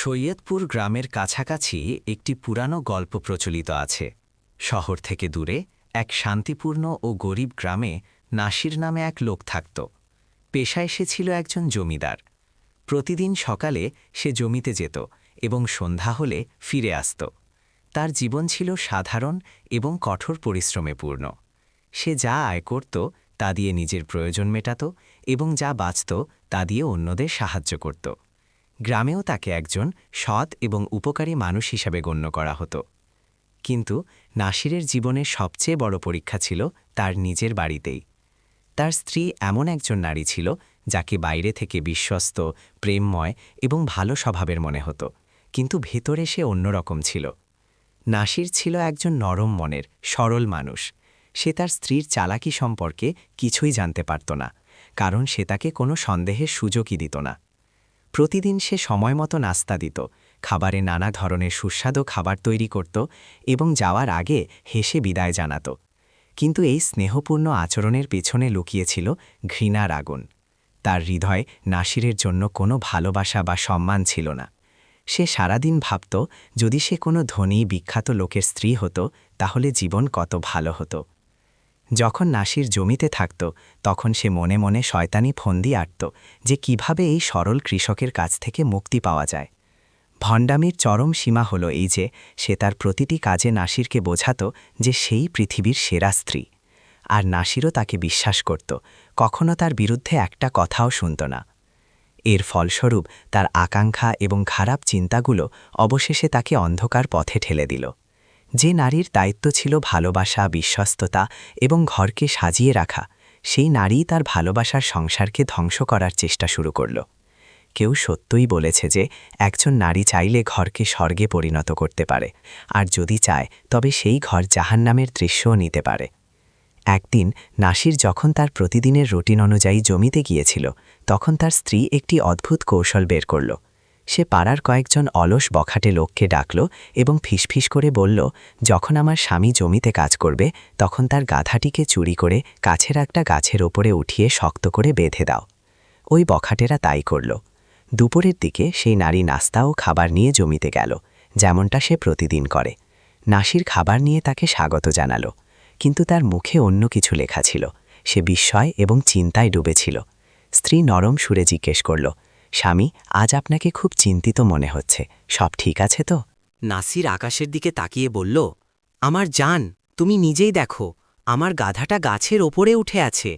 সৈয়দপুর গ্রামের কাছাকাছি একটি পুরানো গল্প প্রচলিত আছে। শহর থেকে দূরে এক শান্তিপূর্ণ ও গরিব গ্রামে নাসির নামে এক লোক থাকত। পেশায় সে ছিল একজন জমিদার। প্রতিদিন সকালে সে জমিতে যেত এবং সন্ধ্যা হলে ফিরে আসত। তার জীবন ছিল সাধারণ এবং কঠোর পরিশ্রমে পূর্ণ। সে যা আয় করত তা দিয়ে নিজের প্রয়োজন মেটাত এবং যা বাঁচত তা দিয়ে অন্যদের সাহায্য করত। গ্রামেও তাকে একজন সৎ এবং উপকারী মানুষ হিসাবে গণ্য করা হতো। কিন্তু নাসিরের জীবনের সবচেয়ে বড় পরীক্ষা ছিল তার নিজের বাড়িতেই। তার স্ত্রী এমন একজন নারী ছিল যাকে বাইরে থেকে বিশ্বস্ত, প্রেমময় এবং ভালো স্বভাবের মনে হতো, কিন্তু ভেতরে সে অন্যরকম ছিল। নাসির ছিল একজন নরম মনের, সরল মানুষ। সে তার স্ত্রীর চালাকি সম্পর্কে কিছুই জানতে পারত না, কারণ সে তাকে কোনো সন্দেহের সুযোগই দিত না। প্রতিদিন সে সময় মতো নাস্তা দিত, খাবারে নানা ধরনের সুস্বাদু খাবার তৈরি করত এবং যাওয়ার আগে হেসে বিদায় জানাত। কিন্তু এই স্নেহপূর্ণ আচরণের পেছনে লুকিয়েছিল ঘৃণার আগুন। তার হৃদয় নাসিরের জন্য কোনো ভালোবাসা বা সম্মান ছিল না। সে সারাদিন ভাবত, যদি সে কোনো ধনী বিখ্যাত লোকের স্ত্রী হতো, তাহলে জীবন কত ভালো হতো। যখন নাসির জমিতে থাকত, তখন সে মনে মনে শয়তানি ফন্দি আটত যে কীভাবে এই সরল কৃষকের কাছ থেকে মুক্তি পাওয়া যায়। ভণ্ডামির চরম সীমা হল এই যে, সে তার প্রতিটি কাজে নাসিরকে বোঝাত যে সেই পৃথিবীর সেরা স্ত্রী। আর নাসিরও তাকে বিশ্বাস করত, কখনো তার বিরুদ্ধে একটা কথাও শুনত না। এর ফলস্বরূপ তার আকাঙ্ক্ষা এবং খারাপ চিন্তাগুলো অবশেষে তাকে অন্ধকার পথে ঠেলে দিল। যে নারীর দায়িত্ব ছিল ভালোবাসা, বিশ্বস্ততা এবং ঘরকে সাজিয়ে রাখা, সেই নারী তার ভালোবাসার সংসারকে ধ্বংস করার চেষ্টা শুরু করল। কেউ সত্যই বলেছে যে, একজন নারী চাইলে ঘরকে স্বর্গে পরিণত করতে পারে, আর যদি চায়, তবে সেই ঘর জাহান্নামের দৃশ্যও নিতে পারে। একদিন নাসির যখন তার প্রতিদিনের রুটিন অনুযায়ী জমিতে গিয়েছিল, তখন তার স্ত্রী একটি অদ্ভুত কৌশল বের করল। সে পাড়ার কয়েকজন অলস বখাটে লোককে ডাকল এবং ফিসফিস করে বলল, যখন আমার স্বামী জমিতে কাজ করবে, তখন তার গাধাটিকে চুরি করে কাছের একটা গাছের ওপরে উঠিয়ে শক্ত করে বেঁধে দাও। ওই বখাটেরা তাই করল। দুপুরের দিকে সেই নারী নাস্তা ও খাবার নিয়ে জমিতে গেল, যেমনটা সে প্রতিদিন করে। নাসির খাবার নিয়ে তাকে স্বাগত জানালো, কিন্তু তার মুখে অন্য কিছু লেখা ছিল। সে বিস্ময় এবং চিন্তায় ডুবেছিল। স্ত্রী নরম সুরে জিজ্ঞেস করল স্বামী, আজ আপনাকে খুব চিন্তিত মনে হচ্ছে। সব ঠিক আছে তো? নাসির আকাশের দিকে তাকিয়ে বলল, আমার জান, তুমি নিজেই দেখো, আমার গাধাটা গাছের ওপরে উঠে আছে।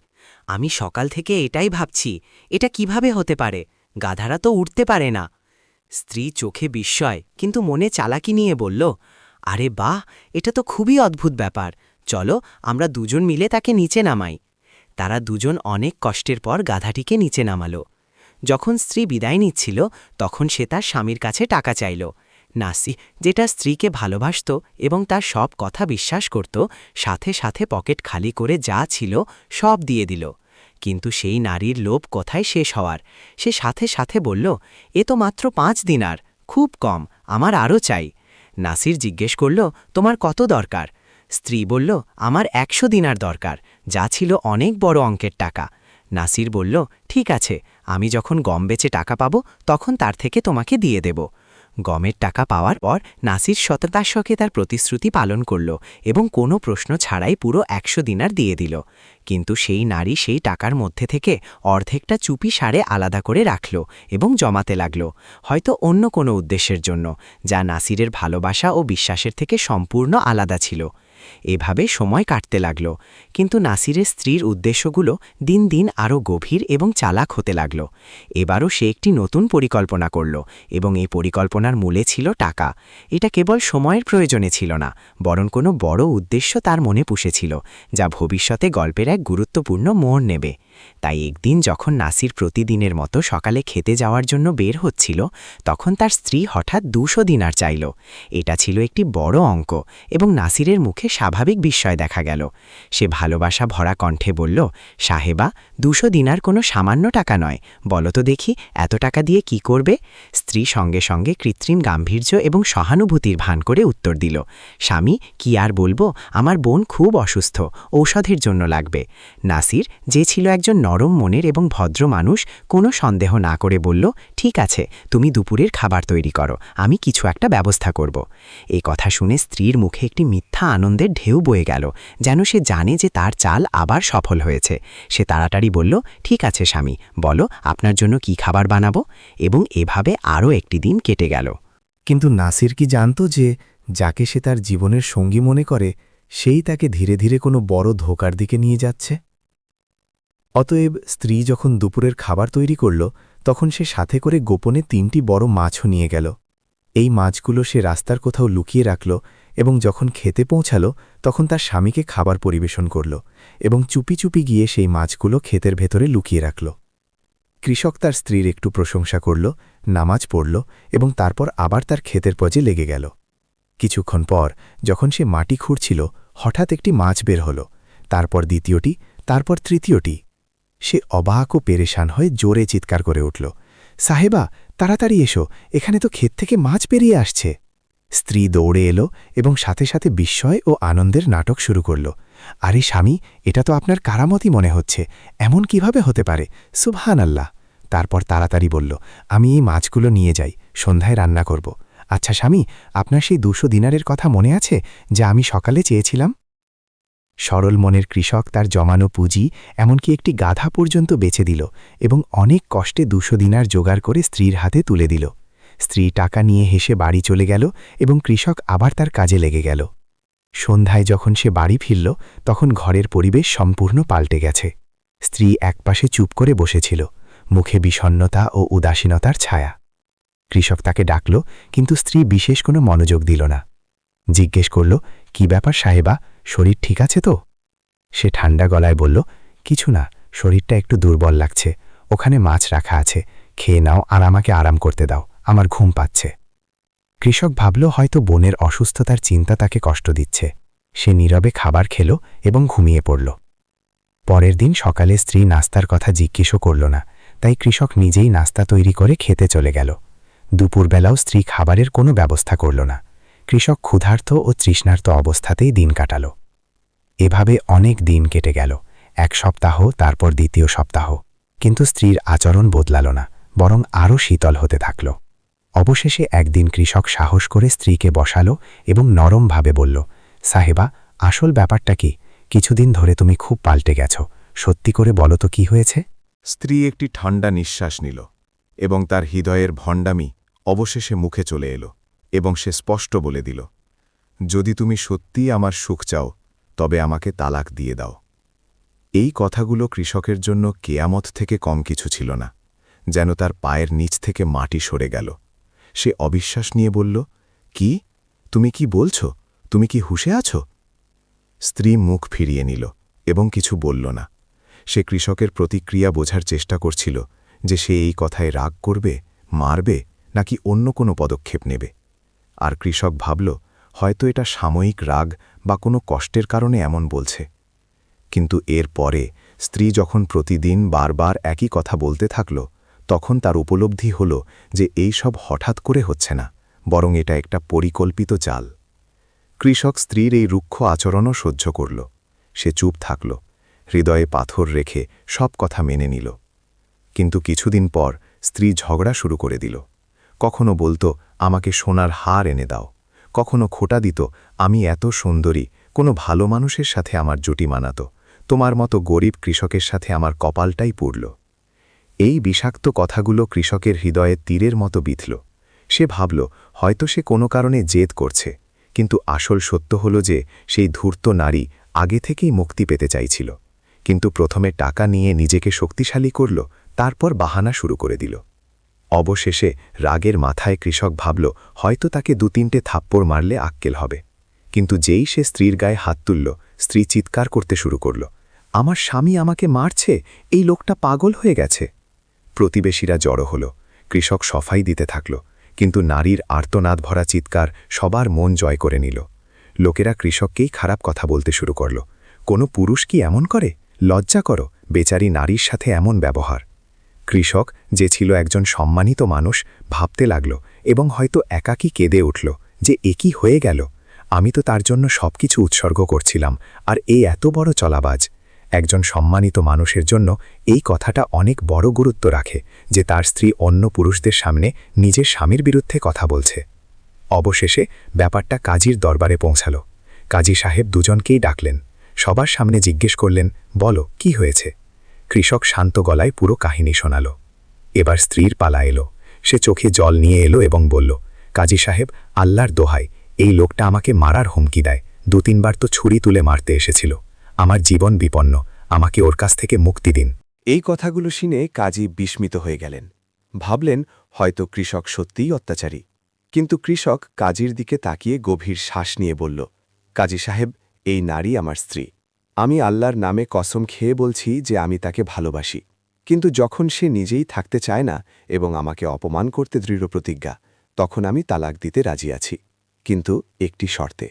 আমি সকাল থেকে এটাই ভাবছি, এটা কীভাবে হতে পারে? গাধারা তো উঠতে পারে না। স্ত্রী চোখে বিস্ময়, কিন্তু মনে চালাকি নিয়ে বলল, আরে বাহ, এটা তো খুবই অদ্ভুত ব্যাপার। চলো, আমরা দুজন মিলে তাকে নিচে নামাই। তারা দুজন অনেক কষ্টের পর গাধাটিকে নিচে নামালো। যখন স্ত্রী বিদায় নিচ্ছিল, তখন সে তার স্বামীর কাছে টাকা চাইল। নাসি, যেটা স্ত্রীকে ভালোবাসত এবং তার সব কথা বিশ্বাস করত, সাথে সাথে পকেট খালি করে যা ছিল সব দিয়ে দিল। কিন্তু সেই নারীর লোভ কোথায় শেষ হওয়ার? সে সাথে সাথে বলল, এ তো মাত্র পাঁচ দিনার, খুব কম, আমার আরও চাই। নাসির জিজ্ঞেস করল, তোমার কত দরকার? স্ত্রী বলল, আমার একশো দিনার দরকার, যা ছিল অনেক বড় অঙ্কের টাকা। নাসির বলল, ঠিক আছে আমি যখন গম বেচে টাকা পাব, তখন তার থেকে তোমাকে দিয়ে দেব। গমের টাকা পাওয়ার পর নাসির শতদাস্যকে তার প্রতিশ্রুতি পালন করল এবং কোনো প্রশ্ন ছাড়াই পুরো একশো দিনার দিয়ে দিল। কিন্তু সেই নারী সেই টাকার মধ্যে থেকে অর্ধেকটা চুপি সারে আলাদা করে রাখল এবং জমাতে লাগল, হয়তো অন্য কোনো উদ্দেশ্যের জন্য, যা নাসিরের ভালোবাসা ও বিশ্বাসের থেকে সম্পূর্ণ আলাদা ছিল। এভাবে সময় কাটতে লাগল। কিন্তু নাসিরের স্ত্রীর উদ্দেশ্যগুলো দিন দিন আরও গভীর এবং চালাক হতে লাগল। এবারও সে একটি নতুন পরিকল্পনা করল এবং এই পরিকল্পনার মূলে ছিল টাকা। এটা কেবল সময়ের প্রয়োজনে ছিল না, বরং কোনো বড় উদ্দেশ্য তার মনে পুষেছিল, যা ভবিষ্যতে গল্পের এক গুরুত্বপূর্ণ মোড় নেবে। তাই একদিন যখন নাসির প্রতিদিনের মতো সকালে খেতে যাওয়ার জন্য বের হচ্ছিল, তখন তার স্ত্রী হঠাৎ দুশো দিনার চাইল। এটা ছিল একটি বড় অঙ্ক এবং নাসিরের মুখে স্বাভাবিক বিস্ময় দেখা গেল। সে ভালোবাসা ভরা কণ্ঠে বলল, সাহেবা, দুশো দিনার কোনো সামান্য টাকা নয়। বলো তো দেখি, এত টাকা দিয়ে কি করবে? স্ত্রী সঙ্গে সঙ্গে কৃত্রিম গাম্ভীর্য এবং সহানুভূতির ভান করে উত্তর দিল, স্বামী, কি আর বলব? আমার বোন খুব অসুস্থ, ঔষধের জন্য লাগবে। নাসির, যে ছিল একজন নরম মনের এবং ভদ্র মানুষ, কোনো সন্দেহ না করে বলল, ঠিক আছে, তুমি দুপুরের খাবার তৈরি করো, আমি কিছু একটা ব্যবস্থা করব। এই কথা শুনে স্ত্রীর মুখে একটি মিথ্যা আনন্দের ঢেউ বয়ে গেল, যেন সে জানে যে তার চাল আবার সফল হয়েছে। সে তাড়াতাড়ি বলল, ঠিক আছে স্বামী, বলো, আপনার জন্য কি খাবার বানাবো? এবং এভাবে আরও একটি দিন কেটে গেল। কিন্তু নাসির কি জানত যে, যাকে সে তার জীবনের সঙ্গী মনে করে, সেই তাকে ধীরে ধীরে কোনো বড় ধোকার দিকে নিয়ে যাচ্ছে? অতএব স্ত্রী যখন দুপুরের খাবার তৈরি করল, তখন সে সাথে করে গোপনে তিনটি বড় মাছও নিয়ে গেল। এই মাছগুলো সে রাস্তার কোথাও লুকিয়ে রাখল এবং যখন খেতে পৌঁছালো, তখন তার স্বামীকে খাবার পরিবেশন করল এবং চুপি চুপি গিয়ে সেই মাছগুলো ক্ষেতের ভেতরে লুকিয়ে রাখল। কৃষক তার স্ত্রীর একটু প্রশংসা করল, নামাজ পড়ল এবং তারপর আবার তার ক্ষেতের পজে লেগে গেল। কিছুক্ষণ পর, যখন সে মাটি খুঁড়ছিল, হঠাৎ একটি মাছ বের হল, তারপর দ্বিতীয়টি, তারপর তৃতীয়টি। সে অবাক ও পেরেশান হয়ে জোরে চিৎকার করে উঠল, সাহেবা, তাড়াতাড়ি এসো, এখানে তো ক্ষেত থেকে মাছ পেরিয়ে আসছে। স্ত্রী দৌড়ে এলো এবং সাথে সাথে বিস্ময় ও আনন্দের নাটক শুরু করল। আরে স্বামী, এটা তো আপনার কারামতি মনে হচ্ছে। এমন কীভাবে হতে পারে? সুবহান আল্লাহ তারপর তাড়াতাড়ি বলল, আমি এই মাছগুলো নিয়ে যাই, সন্ধ্যায় রান্না করব। আচ্ছা স্বামী, আপনার সেই দুশো দিনারের কথা মনে আছে যা আমি সকালে চেয়েছিলাম? সরল মনের কৃষক তার জমানো পুঁজি এমনকি একটি গাধা পর্যন্ত বেছে দিল এবং অনেক কষ্টে দুশো দিনার জোগাড় করে স্ত্রীর হাতে তুলে দিল। স্ত্রী টাকা নিয়ে হেসে বাড়ি চলে গেল এবং কৃষক আবার তার কাজে লেগে গেল। সন্ধ্যায় যখন সে বাড়ি ফিরল, তখন ঘরের পরিবেশ সম্পূর্ণ পাল্টে গেছে। স্ত্রী একপাশে চুপ করে বসেছিল, মুখে বিষণ্নতা ও উদাসীনতার ছায়া। কৃষক তাকে ডাকল, কিন্তু স্ত্রী বিশেষ কোনো মনোযোগ দিল না। জিজ্ঞেস করল, কি ব্যাপার সাহেবা, শরীর ঠিক আছে তো? সে ঠান্ডা গলায় বলল, কিছু না, শরীরটা একটু দুর্বল লাগছে, ওখানে মাছ রাখা আছে, খেয়ে নাও আর আমাকে আরাম করতে দাও। আমার ঘুম পাচ্ছে। কৃষক ভাবল হয়তো বোনের অসুস্থতার চিন্তা তাকে কষ্ট দিচ্ছে। সে নীরবে খাবার খেল এবং ঘুমিয়ে পড়ল। পরের দিন সকালে স্ত্রী নাস্তার কথা জিজ্ঞেসও করল না, তাই কৃষক নিজেই নাস্তা তৈরি করে খেতে চলে গেল। দুপুরবেলাও স্ত্রী খাবারের কোনো ব্যবস্থা করল না। কৃষক ক্ষুধার্ত ও তৃষ্ণার্ত অবস্থাতেই দিন কাটাল। এভাবে অনেক দিন কেটে গেল। এক সপ্তাহ, তারপর দ্বিতীয় সপ্তাহ। কিন্তু স্ত্রীর আচরণ বদলাল না, বরং আরও শীতল হতে থাকল। অবশেষে একদিন কৃষক সাহস করে স্ত্রীকে বসালো এবং নরমভাবে বলল, সাহেবা, আসল ব্যাপারটা কি? কিছুদিন ধরে তুমি খুব পাল্টে গেছ। সত্যি করে বলো তো কি হয়েছে? স্ত্রী একটি ঠান্ডা নিঃশ্বাস নিল এবং তার হৃদয়ের ভণ্ডামি অবশেষে মুখে চলে এলো এবং সে স্পষ্ট বলে দিল, যদি তুমি সত্যিই আমার সুখ চাও, তবে আমাকে তালাক দিয়ে দাও। এই কথাগুলো কৃষকের জন্য কেয়ামত থেকে কম কিছু ছিল না, যেন তার পায়ের নিচ থেকে মাটি সরে গেল। সে অবিশ্বাস নিয়ে বলল, কি? তুমি কি বলছ? তুমি কি হুশে আছো? স্ত্রী মুখ ফিরিয়ে নিল এবং কিছু বলল না। সে কৃষকের প্রতিক্রিয়া বোঝার চেষ্টা করছিল যে সে এই কথায় রাগ করবে, মারবে, নাকি অন্য কোনো পদক্ষেপ নেবে। আর কৃষক ভাবল, হয়তো এটা সাময়িক রাগ বা কোনো কষ্টের কারণে এমন বলছে। কিন্তু এর পরে স্ত্রী যখন প্রতিদিন বারবার একই কথা বলতে থাকল তখন তার উপলব্ধি হল যে এই সব হঠাৎ করে হচ্ছে না, বরং এটা একটা পরিকল্পিত চাল কৃষক স্ত্রীর এই রুক্ষ আচরণও সহ্য করল। সে চুপ থাকল, হৃদয়ে পাথর রেখে সব কথা মেনে নিল। কিন্তু কিছুদিন পর স্ত্রী ঝগড়া শুরু করে দিল। কখনো বলতো, আমাকে সোনার হার এনে দাও। কখনো খোটা দিত, আমি এত সুন্দরী, কোনো ভালো মানুষের সাথে আমার জুটি মানাত। তোমার মতো গরিব কৃষকের সাথে আমার কপালটাই পুড়ল। এই বিষাক্ত কথাগুলো কৃষকের হৃদয়ে তীরের মতো বিথল সে ভাবল, হয়তো সে কোনো কারণে জেদ করছে, কিন্তু আসল সত্য হল যে সেই ধূর্ত নারী আগে থেকেই মুক্তি পেতে চাইছিল। কিন্তু প্রথমে টাকা নিয়ে নিজেকে শক্তিশালী করল, তারপর বাহানা শুরু করে দিল। অবশেষে রাগের মাথায় কৃষক ভাবল, হয়তো তাকে দু তিনটে থাপ্পড় মারলে আক্কেল হবে। কিন্তু যেই সে স্ত্রীর গায়ে হাত তুলল, স্ত্রী চিৎকার করতে শুরু করল, আমার স্বামী আমাকে মারছে? এই লোকটা পাগল হয়ে গেছে? প্রতিবেশীরা জড়ো হল, কৃষক সফাই দিতে থাকল, কিন্তু নারীর আর্তনাদ ভরা চিৎকার সবার মন জয় করে নিল। লোকেরা কৃষককেই খারাপ কথা বলতে শুরু করল। কোনো পুরুষ কি এমন করে? লজ্জা করো, বেচারি নারীর সাথে এমন ব্যবহার। কৃষক, যে ছিল একজন সম্মানিত মানুষ, ভাবতে লাগল এবং হয়তো একাকী কেঁদে উঠল যে একই হয়ে গেল। আমি তো তার জন্য সবকিছু উৎসর্গ করছিলাম, আর এই এত বড় চলাবাজ। একজন সম্মানিত মানুষের জন্য এই কথাটা অনেক বড় গুরুত্ব রাখে যে তার স্ত্রী অন্য পুরুষদের সামনে নিজের স্বামীর বিরুদ্ধে কথা বলছে। অবশেষে ব্যাপারটা কাজীর দরবারে পৌঁছাল। কাজী সাহেব দুজনকেই ডাকলেন। সবার সামনে জিজ্ঞেস করলেন, বলো, কি হয়েছে? কৃষক শান্ত গলায় পুরো কাহিনী শোনাল। এবার স্ত্রীর পালা এলো। সে চোখে জল নিয়ে এলো এবং বলল, কাজী সাহেব, আল্লাহর দোহাই এই লোকটা আমাকে মারার হুমকি দেয়। দু তিনবার তো ছুরি তুলে মারতে এসেছিল। আমার জীবন বিপন্ন, আমাকে ওর কাছ থেকে মুক্তি দিন। এই কথাগুলো শুনে কাজী বিস্মিত হয়ে গেলেন। ভাবলেন, হয়তো কৃষক সত্যিই অত্যাচারী। কিন্তু কৃষক কাজীর দিকে তাকিয়ে গভীর শ্বাস নিয়ে বলল, কাজী সাহেব, এই নারী আমার স্ত্রী। আমি আল্লাহর নামে কসম খেয়ে বলছি যে আমি তাকে ভালোবাসি। কিন্তু যখন সে নিজেই থাকতে চায় না এবং আমাকে অপমান করতে দৃঢ় প্রতিজ্ঞা তখন আমি তালাক দিতে রাজি আছি। কিন্তু একটি শর্তে।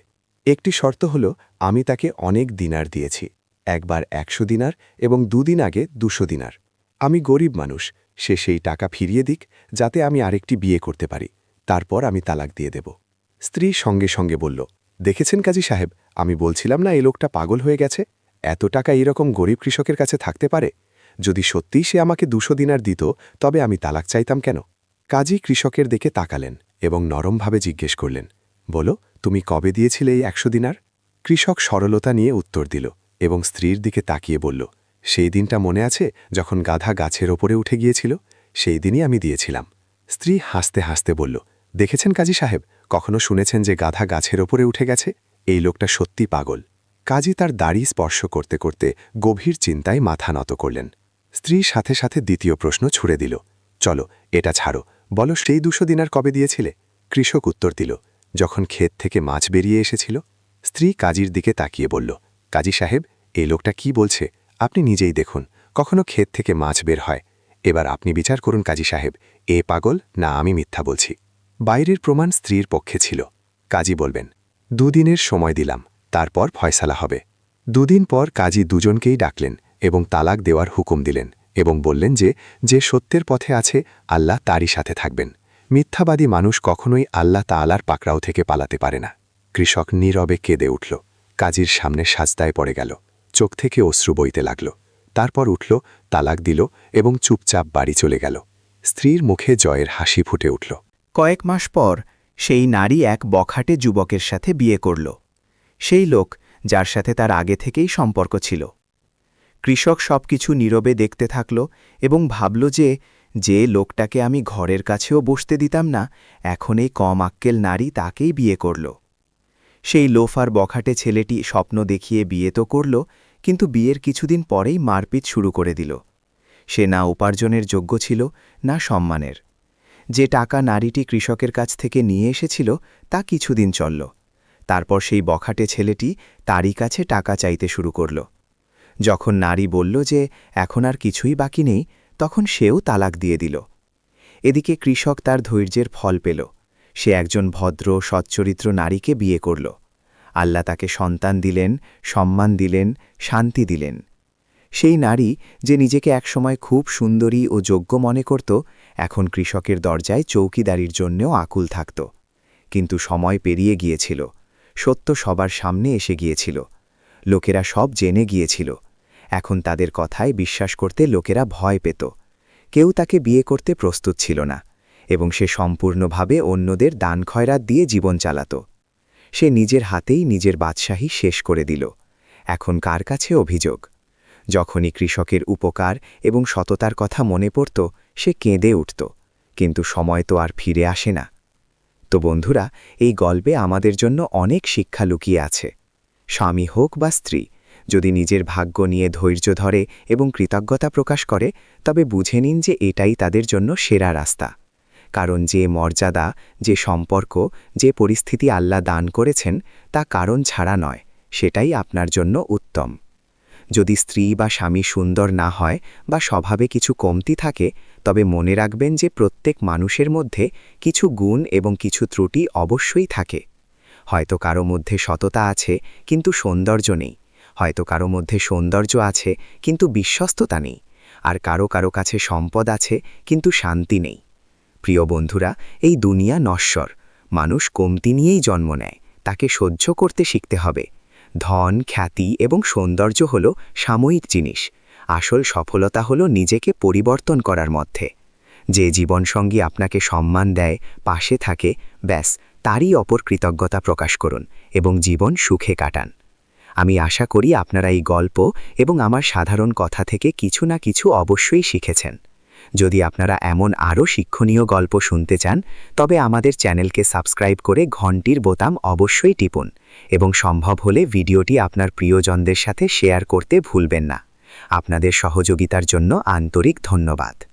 একটি শর্ত হল, আমি তাকে অনেক দিনার দিয়েছি, একবার একশো দিনার এবং দুদিন আগে দুশো দিনার। আমি গরিব মানুষ, সে সেই টাকা ফিরিয়ে দিক, যাতে আমি আরেকটি বিয়ে করতে পারি। তারপর আমি তালাক দিয়ে দেব। স্ত্রী সঙ্গে সঙ্গে বলল, দেখেছেন কাজী সাহেব, আমি বলছিলাম না এই লোকটা পাগল হয়ে গেছে? এত টাকা এরকম গরিব কৃষকের কাছে থাকতে পারে? যদি সত্যিই সে আমাকে দুশো দিনার দিত, তবে আমি তালাক চাইতাম কেন? কাজী কৃষকের দিকে তাকালেন এবং নরমভাবে জিজ্ঞেস করলেন বলো, তুমি কবে দিয়েছিলে এই একশো দিনার? কৃষক সরলতা নিয়ে উত্তর দিল এবং স্ত্রীর দিকে তাকিয়ে বলল, সেই দিনটা মনে আছে যখন গাধা গাছের ওপরে উঠে গিয়েছিল? সেই দিনই আমি দিয়েছিলাম। স্ত্রী হাসতে হাসতে বলল, দেখেছেন কাজী সাহেব, কখনো শুনেছেন যে গাধা গাছের ওপরে উঠে গেছে? এই লোকটা সত্যি পাগল। কাজী তার দাড়ি স্পর্শ করতে করতে গভীর চিন্তায় মাথা নত করলেন। স্ত্রী সাথে সাথে দ্বিতীয় প্রশ্ন ছুড়ে দিল, চলো, এটা ছাড়ো, বলো সেই দুশো দিনার কবে দিয়েছিলে? কৃষক উত্তর দিল যখন ক্ষেত থেকে মাছ বেরিয়ে এসেছিল, স্ত্রী কাজীর দিকে তাকিয়ে বলল, কাজী সাহেব, এই লোকটা কি বলছে? আপনি নিজেই দেখুন, কখনো ক্ষেত থেকে মাছ বের হয়। এবার আপনি বিচার করুন কাজী সাহেব, এ পাগল না আমি মিথ্যা বলছি। বাইরের প্রমাণ স্ত্রীর পক্ষে ছিল। কাজী বলবেন, দুদিনের সময় দিলাম, তারপর ফয়সালা হবে। দুদিন পর কাজী দুজনকেই ডাকলেন এবং তালাক দেওয়ার হুকুম দিলেন এবং বললেন যে যে সত্যের পথে আছে, আল্লাহ তারই সাথে থাকবেন। মিথ্যাবাদী মানুষ কখনোই আল্লাহ তালার পাকড়াও থেকে পালাতে পারে না। কৃষক নীরবে কেঁদে উঠল। কাজীর সামনে সাজদায় পড়ে গেল। চোখ থেকে অশ্রু বইতে লাগল। তারপর উঠল, তালাক দিল এবং চুপচাপ বাড়ি চলে গেল। স্ত্রীর মুখে জয়ের হাসি ফুটে উঠল। কয়েক মাস পর সেই নারী এক বখাটে যুবকের সাথে বিয়ে করল। সেই লোক যার সাথে তার আগে থেকেই সম্পর্ক ছিল। কৃষক সবকিছু নীরবে দেখতে থাকল এবং ভাবল যে যে লোকটাকে আমি ঘরের কাছেও বসতে দিতাম না, এখন এই কম আক্কেল নারী তাকেই বিয়ে করল। সেই লোফার বখাটে ছেলেটি স্বপ্ন দেখিয়ে বিয়ে তো করল, কিন্তু বিয়ের কিছুদিন পরেই মারপিট শুরু করে দিল। সে না উপার্জনের যোগ্য ছিল, না সম্মানের। যে টাকা নারীটি কৃষকের কাছ থেকে নিয়ে এসেছিল, তা কিছুদিন চলল। তারপর সেই বখাটে ছেলেটি তারই কাছে টাকা চাইতে শুরু করল। যখন নারী বলল যে, এখন আর কিছুই বাকি নেই তখন সেও তালাক দিয়ে দিল। এদিকে কৃষক তার ধৈর্যের ফল পেল। সে একজন ভদ্র, সচ্চরিত্র নারীকে বিয়ে করল। আল্লাহ তাকে সন্তান দিলেন, সম্মান দিলেন, শান্তি দিলেন। সেই নারী যে নিজেকে একসময় খুব সুন্দরী ও যোগ্য মনে করত, এখন কৃষকের দরজায় চৌকিদারির জন্যও আকুল থাকত। কিন্তু সময় পেরিয়ে গিয়েছিল। সত্য সবার সামনে এসে গিয়েছিল। লোকেরা সব জেনে গিয়েছিল। এখন তাদের কথায় বিশ্বাস করতে লোকেরা ভয় পেত। কেউ তাকে বিয়ে করতে প্রস্তুত ছিল না এবং সে সম্পূর্ণভাবে অন্যদের দান খয়রাত দিয়ে জীবন চালাত। সে নিজের হাতেই নিজের বাদশাহী শেষ করে দিল। এখন কার কাছে অভিযোগ? যখনই কৃষকের উপকার এবং সততার কথা মনে পড়ত, সে কেঁদে উঠত, কিন্তু সময় তো আর ফিরে আসে না। তো বন্ধুরা, এই গল্পে আমাদের জন্য অনেক শিক্ষা লুকিয়ে আছে। স্বামী হোক বা স্ত্রী যদি নিজের ভাগ্য নিয়ে ধৈর্য ধরে এবং কৃতজ্ঞতা প্রকাশ করে, তবে বুঝে নিন যে এটাই তাদের জন্য সেরা রাস্তা। কারণ যে মর্যাদা, যে সম্পর্ক, যে পরিস্থিতি আল্লাহ দান করেছেন, তা কারণ ছাড়া নয়, সেটাই আপনার জন্য উত্তম। যদি স্ত্রী বা স্বামী সুন্দর না হয় বা স্বভাবে কিছু কমতি থাকে, তবে মনে রাখবেন যে প্রত্যেক মানুষের মধ্যে কিছু গুণ এবং কিছু ত্রুটি অবশ্যই থাকে। হয়তো কারও মধ্যে সততা আছে, কিন্তু সৌন্দর্য নেই। হয়তো কারও মধ্যে সৌন্দর্য আছে, কিন্তু বিশ্বস্ততা নেই। আর কারও কারও কাছে সম্পদ আছে, কিন্তু শান্তি নেই। প্রিয় বন্ধুরা, এই দুনিয়া নশ্বর। মানুষ কমতি নিয়েই জন্ম নেয়। তাকে সহ্য করতে শিখতে হবে। ধন, খ্যাতি এবং সৌন্দর্য হল সাময়িক জিনিস। আসল সফলতা হল নিজেকে পরিবর্তন করার মধ্যে। যে জীবনসঙ্গী আপনাকে সম্মান দেয়, পাশে থাকে, ব্যাস, তারই অপর কৃতজ্ঞতা প্রকাশ করুন এবং জীবন সুখে কাটান। আমি আশা করি আপনারা এই গল্প এবং আমার সাধারণ কথা থেকে কিছু না কিছু অবশ্যই শিখেছেন। যদি আপনারা এমন আরও শিক্ষণীয় গল্প শুনতে চান, তবে আমাদের চ্যানেলকে সাবস্ক্রাইব করে ঘন্টির বোতাম অবশ্যই টিপুন এবং সম্ভব হলে ভিডিওটি আপনার প্রিয়জনদের সাথে শেয়ার করতে ভুলবেন না। আপনাদের সহযোগিতার জন্য আন্তরিক ধন্যবাদ।